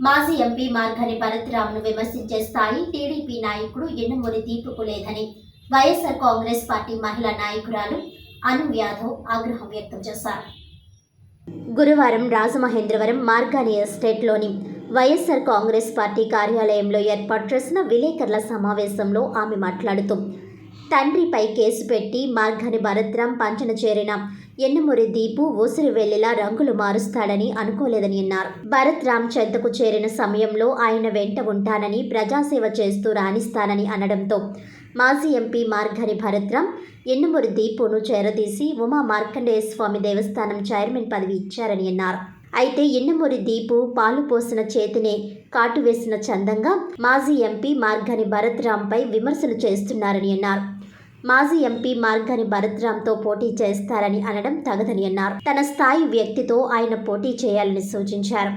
మాజీ ఎంపీ మార్గని భరత్రామ్ను విమర్శించే స్థాయి టీడీపీ నాయకుడు ఎన్నుమూరి దీపుకు లేదని వైఎస్ఆర్ కాంగ్రెస్ పార్టీ మహిళా నాయకురాలు అను యాదవ్ ఆగ్రహం వ్యక్తం చేశారు. గురువారం రాజమహేంద్రవరం మార్గాని ఎస్టేట్లోని వైఎస్ఆర్ కాంగ్రెస్ పార్టీ కార్యాలయంలో ఏర్పాటు చేసిన విలేకరుల సమావేశంలో ఆమె మాట్లాడుతూ తండ్రిపై కేసు పెట్టి మార్గాని భరత్రాం పంచన చేరిన ఎన్నమూరి దీపు ఊసిరి వెళ్ళిలా రంగులు మారుస్తాడని అనుకోలేదని అన్నారు. భరత్ రామ్ చెంతకు చేరిన సమయంలో ఆయన వెంట ఉంటానని ప్రజాసేవ చేస్తూ రాణిస్తానని అనడంతో మాజీ ఎంపీ మార్గని భరత్రామ్ ఎన్నమూరి దీపును చేరదీసి ఉమా మార్కండేయ స్వామి దేవస్థానం చైర్మన్ పదవి ఇచ్చారని అన్నారు. అయితే ఎన్నమూరి దీపు పాలు పోసిన చేతినే కాటు వేసిన చందంగా మాజీ ఎంపీ మార్గని భరత్రాంపై విమర్శలు చేస్తున్నారని అన్నారు. మాజీ ఎంపీ మార్గని భరత్రామ్తో పోటీ చేస్తారని అనడం తగదని అన్నారు. తన స్థాయి వ్యక్తితో ఆయన పోటీ చేయాలని సూచించారు.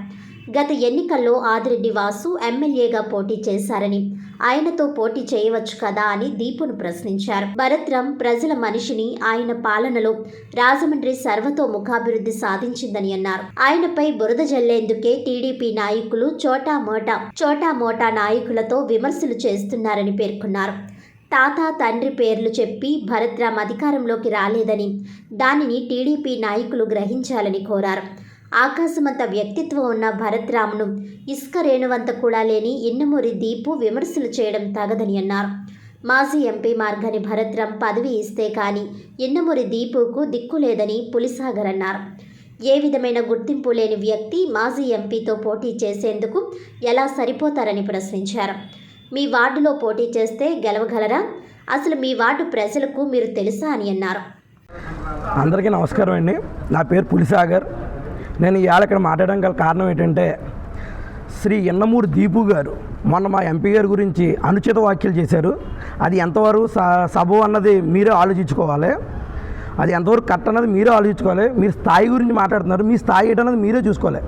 గత ఎన్నికల్లో ఆదిరెడ్డి వాసు ఎమ్మెల్యేగా పోటీ చేశారని ఆయనతో పోటీ చేయవచ్చు కదా అని దీపును ప్రశ్నించారు. భరత్రామ్ ప్రజల మనిషిని ఆయన పాలనలో రాజమండ్రి సర్వతోముఖాభివృద్ధి సాధించిందని అన్నారు. ఆయనపై బురద జల్లేందుకే టీడీపీ నాయకులు చోటా మోటా చోటా మోటా నాయకులతో విమర్శలు చేస్తున్నారని పేర్కొన్నారు. తాత తండ్రి పేర్లు చెప్పి భరత్రామ్ అధికారంలోకి రాలేదని దానిని టీడీపీ నాయకులు గ్రహించాలని కోరారు. ఆకాశమంత వ్యక్తిత్వం ఉన్న భరత్రామ్ను ఇసుక రేణువంత కూడా లేని ఇన్నమూరి దీపు విమర్శలు చేయడం తగదని అన్నారు. మాజీ ఎంపీ మార్గని భరత్రామ్ పదవి ఇస్తే కానీ ఇన్నమూరి దీపుకు దిక్కు లేదని పులిసాగర్ అన్నారు. ఏ విధమైన గుర్తింపు లేని వ్యక్తి మాజీ ఎంపీతో పోటీ చేసేందుకు ఎలా సరిపోతారని ప్రశ్నించారు. మీ వార్డులో పోటీ చేస్తే గెలవగలరా? అసలు మీ వార్డు ప్రజలకు మీరు తెలుసా అని అన్నారు. అందరికీ నమస్కారం అండి. నా పేరు పులిసాగర్. నేను ఇవాళ ఇక్కడ మాట్లాడడం గల కారణం ఏంటంటే శ్రీ ఎన్నమూరి దీపు గారు మొన్న మా ఎంపీ గారి గురించి అనుచిత వ్యాఖ్యలు చేశారు. అది ఎంతవరకు స- సబబు అన్నది మీరే ఆలోచించుకోవాలి. అది ఎంతవరకు కరెక్ట్ అన్నది మీరే ఆలోచించుకోవాలి. మీరు స్థాయి గురించి మాట్లాడుతున్నారు. మీ స్థాయి ఏంటన్నది మీరే చూసుకోవాలి.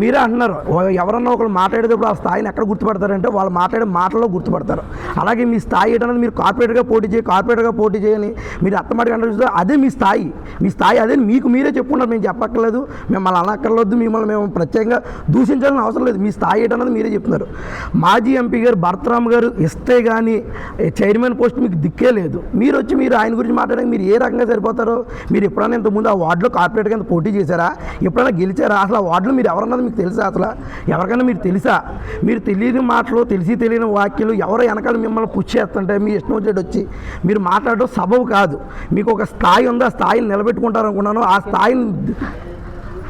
మీరే అంటున్నారు ఎవరన్నా ఒకరు మాట్లాడేటప్పుడు ఆ స్థాయిని ఎక్కడ గుర్తుపడతారంటే వాళ్ళు మాట్లాడే మాటల్లో గుర్తుపడతారు. అలాగే మీ స్థాయి ఏంటన్నది మీరు కార్పొరేట్గా పోటీ చేయి కార్పొరేట్గా పోటీ చేయని మీరు అత్తమాటి అంటే చూస్తే అదే మీ స్థాయి. మీ స్థాయి అదే మీకు మీరే చెప్పుకున్నారు. మేము చెప్పక్కర్లేదు. మిమ్మల్ని అనక్కర్లేదు మిమ్మల్ని మేము ప్రత్యేకంగా దూషించాలని అవసరం లేదు. మీ స్థాయి ఏంటన్నది మీరే చెప్తున్నారు. మాజీ ఎంపీ గారు భరతరామ్ గారు ఇస్తే కానీ చైర్మన్ పోస్ట్ మీకు దిక్కే లేదు. మీరు వచ్చి మీరు ఆయన గురించి మాట్లాడడానికి మీరు ఏ రకంగా సరిపోతారు? మీరు ఎప్పుడైనా ఇంతకుముందు ఆ వార్డులో కార్పొరేట్ కింద పోటీ చేశారా? ఎప్పుడైనా గెలిచారా? అసలు ఆ వార్డులో మీరు ఎవరన్నది మీకు తెలుసా అసలు? ఎవరికైనా మీరు తెలుసా? మీరు తెలియని మాటలు తెలిసి తెలియని వాక్యాలు ఎవరు వెనకాల మిమ్మల్ని పుష్ చేస్తుంటే మీ ఇష్టం వచ్చేటి వచ్చి మీరు మాట్లాడడం సబబు కాదు. మీకు ఒక స్థాయి ఉంది ఆ స్థాయిని నిలబెట్టుకుంటారు అనుకున్నాను ఆ స్థాయిని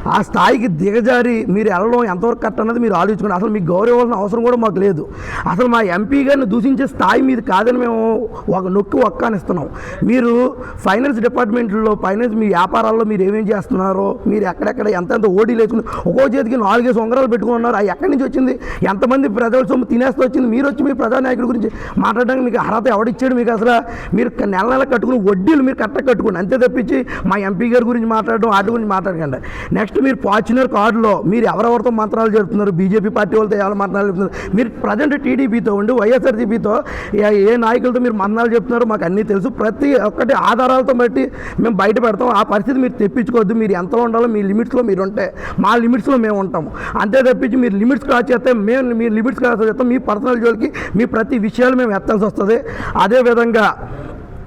ఆ స్థాయికి దిగజారి మీరు వెళ్ళడం ఎంతవరకు కరెక్ట్ అన్నది మీరు ఆలోచించుకోండి. అసలు మీకు గౌరవాల్సిన అవసరం కూడా మాకు లేదు. అసలు మా ఎంపీ గారిని దూషించే స్థాయి మీది కాదని మేము ఒక నొక్కి ఒక్కానిస్తున్నాం. మీరు ఫైనాన్స్ డిపార్ట్మెంట్లో ఫైనాన్స్ మీ వ్యాపారాల్లో మీరు ఏమేం చేస్తున్నారో మీరు ఎక్కడెక్కడ ఎంతెంత ఓడీ లేచుకుని ఒక్కో చేతికి నాలుగేసి ఉంగరాలు పెట్టుకుని ఉన్నారు. అవి ఎక్కడి నుంచి వచ్చింది? ఎంతమంది ప్రజల సొమ్ము తినేస్తూ వచ్చింది? మీరు వచ్చి మీ ప్రజానాయకుడి గురించి మాట్లాడడానికి మీకు అర్హత ఎవడిచ్చాడు మీకు అసలు? మీరు నెల నెల కట్టుకుని వడ్డీలు మీరు కట్ట కట్టుకోండి. అంతే తప్పించి మా ఎంపీ గారి గురించి మాట్లాడడం వాటి గురించి మాట్లాడకండి. నెక్స్ట్ నెక్స్ట్ మీరు ఫార్చునర్ కార్డులో మీరు ఎవరెవరితో మంత్రాలు జరుపుతున్నారు? బీజేపీ పార్టీ వాళ్ళతో ఎవరు మంత్రాలు చెప్తున్నారు మీరు ప్రజెంట్ టీడీపీతో ఉండి వైఎస్ఆర్సీపీతో ఏ ఏ నాయకులతో మీరు మంత్రాలు చెప్తున్నారో మాకు అన్నీ తెలుసు. ప్రతి ఒక్కటి ఆధారాలతో బట్టి మేము బయట పెడతాం ఆ పరిస్థితి మీరు తెప్పించుకోవద్దు. మీరు ఎంతలో ఉండాలో మీ లిమిట్స్లో మీరు ఉంటే మా లిమిట్స్లో మేము ఉంటాము అంతే తప్పించి మీరు లిమిట్స్ క్రాస్ చేస్తే మేము మీ లిమిట్స్ క్రాస్ చేస్తాం మీ పర్సనల్ జోలికి మీ ప్రతి విషయాలు మేము ఎత్తాల్సి వస్తుంది. అదేవిధంగా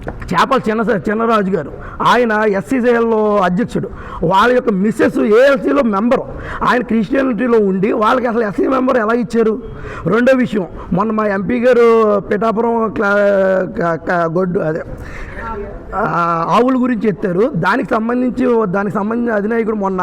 చేపల చిన్న చిన్నరాజు గారు. ఆయన ఎస్సీజేఎల్లో అధ్యక్షుడు. వాళ్ళ యొక్క మిస్సెస్ ఏఎల్సీలో మెంబరు. ఆయన క్రిస్టియానిటీలో ఉండి వాళ్ళకి అసలు ఎస్సీ మెంబర్ ఎలా ఇచ్చారు? రెండో విషయం మొన్న మా ఎంపీ గారు పిఠాపురం క్లా గొడ్డు అదే ఆవుల గురించి ఎత్తారు దానికి సంబంధించి దానికి సంబంధించిన అధినాయకుడు మొన్న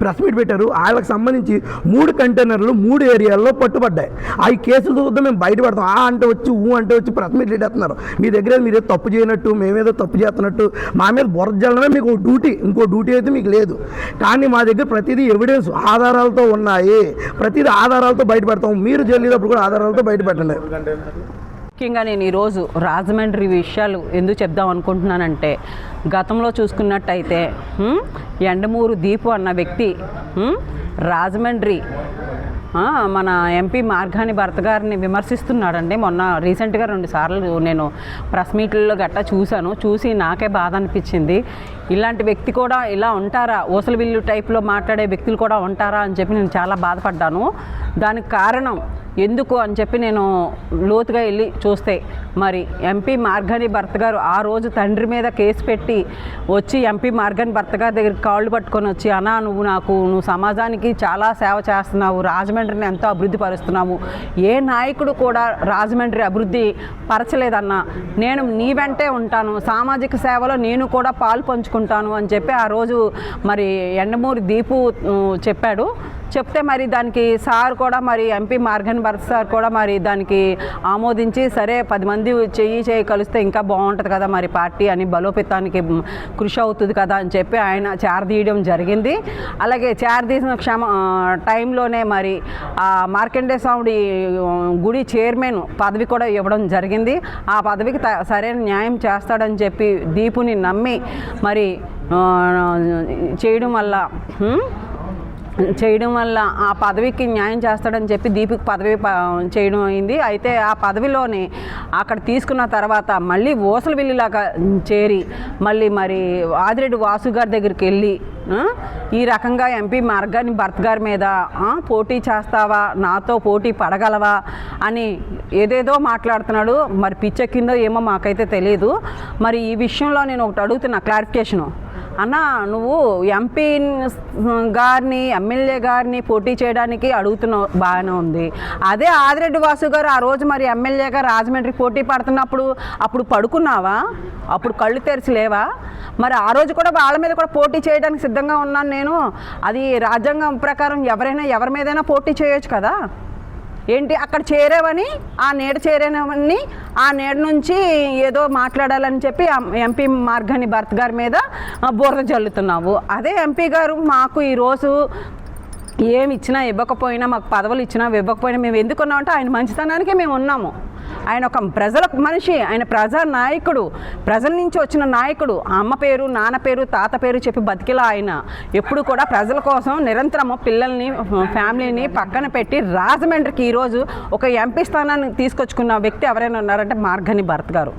ప్రెస్ మీట్ పెట్టారు. వాళ్ళకి సంబంధించి మూడు కంటైనర్లు మూడు ఏరియాల్లో పట్టుబడ్డాయి. ఆ కేసులు చూద్దాం మేము బయటపడతాం ఆ అంటే వచ్చి ఊ అంటే వచ్చి ప్రెస్ మీట్ పెట్టేస్తున్నారు మీ దగ్గర మీరు తప్పు చేయనట్టు మేమేదో తప్పు చేస్తున్నట్టు మా మీద బురద మీకు డ్యూటీ. ఇంకో డ్యూటీ అయితే మీకు లేదు. కానీ మా దగ్గర ప్రతిదీ ఎవిడెన్స్ ఆధారాలతో ఉన్నాయి. ప్రతిదీ ఆధారాలతో బయటపడతాం మీరు జల్లేటప్పుడు కూడా ఆధారాలతో బయటపెట్టండి ముఖ్యంగా నేను ఈరోజు రాజమండ్రి విషయాలు ఎందుకు చెప్దాం అనుకుంటున్నానంటే గతంలో చూసుకున్నట్టయితే ఎండమూరు దీపు అన్న వ్యక్తి రాజమండ్రి మన ఎంపీ మార్గాని భర్త గారిని విమర్శిస్తున్నాడండి. మొన్న రీసెంట్గా రెండు సార్లు నేను ప్రెస్ మీట్లలో గట్టా చూశాను. చూసి నాకే బాధ అనిపించింది. ఇలాంటి వ్యక్తి కూడా ఇలా ఉంటారా? ఊసలు విల్లు టైప్లో మాట్లాడే వ్యక్తులు కూడా ఉంటారా అని చెప్పి నేను చాలా బాధపడ్డాను. దానికి కారణం ఎందుకు అని చెప్పి నేను లోతుగా వెళ్ళి చూస్తే మరి ఎంపీ మార్గని భర్త గారు ఆ రోజు తండ్రి మీద కేసు పెట్టి వచ్చి ఎంపీ మార్గని భర్త గారి దగ్గర కాళ్ళు పట్టుకొని వచ్చి అనా నువ్వు నాకు నువ్వు సమాజానికి చాలా సేవ చేస్తున్నావు రాజమండ్రిని ఎంతో అభివృద్ధి పరుస్తున్నావు. ఏ నాయకుడు కూడా రాజమండ్రి అభివృద్ధి పరచలేదన్నా. నేను నీ వెంటే ఉంటాను. సామాజిక సేవలో నేను కూడా పాలు పంచుకుంటాను అని చెప్పి ఆ రోజు మరి ఎండమూరి దీపు చెప్పాడు. చెప్తే మరి దానికి సార్ కూడా మరి ఎంపీ మార్గన్ భరత్ సార్ కూడా మరి దానికి ఆమోదించి సరే పది మంది చెయ్యి చేయి కలిస్తే ఇంకా బాగుంటుంది కదా మరి పార్టీ అని బలోపేతానికి కృషి అవుతుంది కదా అని చెప్పి ఆయన చేరదీయడం జరిగింది. అలాగే చేరదీసిన క్షమ టైంలోనే మరి ఆ మార్కండే స్వామి గుడి చైర్మన్ పదవి కూడా ఇవ్వడం జరిగింది. ఆ పదవికి త- సరైన న్యాయం చేస్తాడని చెప్పి దీపుని నమ్మి మరి చేయడం వల్ల చేయడం వల్ల ఆ పదవికి న్యాయం చేస్తాడని చెప్పి దీపిక్ పదవి ప- చేయడం అయింది. అయితే ఆ పదవిలోనే అక్కడ తీసుకున్న తర్వాత మళ్ళీ ఓసలు వెళ్ళిలాగా చేరి మళ్ళీ మరి ఆదిరెడ్డి వాసు గారి దగ్గరికి వెళ్ళి ఈ రకంగా ఎంపీ మార్గాన్ని భర్త్ గారి మీద పోటీ చేస్తావా? నాతో పోటీ పడగలవా? అని ఏదేదో మాట్లాడుతున్నాడు. మరి పిచ్చెక్కిందో ఏమో మాకైతే తెలియదు మరి ఈ విషయంలో నేను ఒకటి అడుగుతున్నా క్లారిఫికేషను. అన్న నువ్వు ఎంపీ గారిని ఎమ్మెల్యే గారిని పోటీ చేయడానికి అడుగుతున్నావు బాగానే ఉంది. అదే ఆదిరెడ్డి వాసు గారు ఆ రోజు మరి ఎమ్మెల్యేగా రాజమండ్రి పోటీ పడుతున్నప్పుడు అప్పుడు పడుకున్నావా? అప్పుడు కళ్ళు తెరిచి లేవా? మరి ఆ రోజు కూడా వాళ్ళ మీద కూడా పోటీ చేయడానికి సిద్ధంగా ఉన్నాను నేను. అది రాజ్యాంగం ప్రకారం ఎవరైనా ఎవరి మీదైనా పోటీ చేయొచ్చు కదా? ఏంటి అక్కడ చేరావని ఆ నీడ చేరేవని ఆ నీడ నుంచి ఏదో మాట్లాడాలని చెప్పి ఎంపీ మార్గని భర్త్ గారి మీద బురద జల్లుతున్నావు. అదే ఎంపీ గారు మాకు ఈరోజు ఏమి ఇచ్చినా ఇవ్వకపోయినా మాకు పదవులు ఇచ్చినా ఇవ్వకపోయినా మేము ఎందుకు ఉన్నామంటే ఆయన మంచితనానికే మేము ఉన్నాము. ఆయన ఒక ప్రజల మనిషి ఆయన ప్రజా నాయకుడు ప్రజల నుంచి వచ్చిన నాయకుడు అమ్మ పేరు నాన్న పేరు తాత పేరు చెప్పి బతికిలా ఆయన. ఎప్పుడు కూడా ప్రజల కోసం నిరంతరము పిల్లల్ని ఫ్యామిలీని పక్కన పెట్టి రాజమండ్రికి ఈరోజు ఒక ఎంపీ స్థానాన్ని తీసుకొచ్చుకున్న వ్యక్తి ఎవరైనా ఉన్నారంటే మార్గని భరత్ గారు.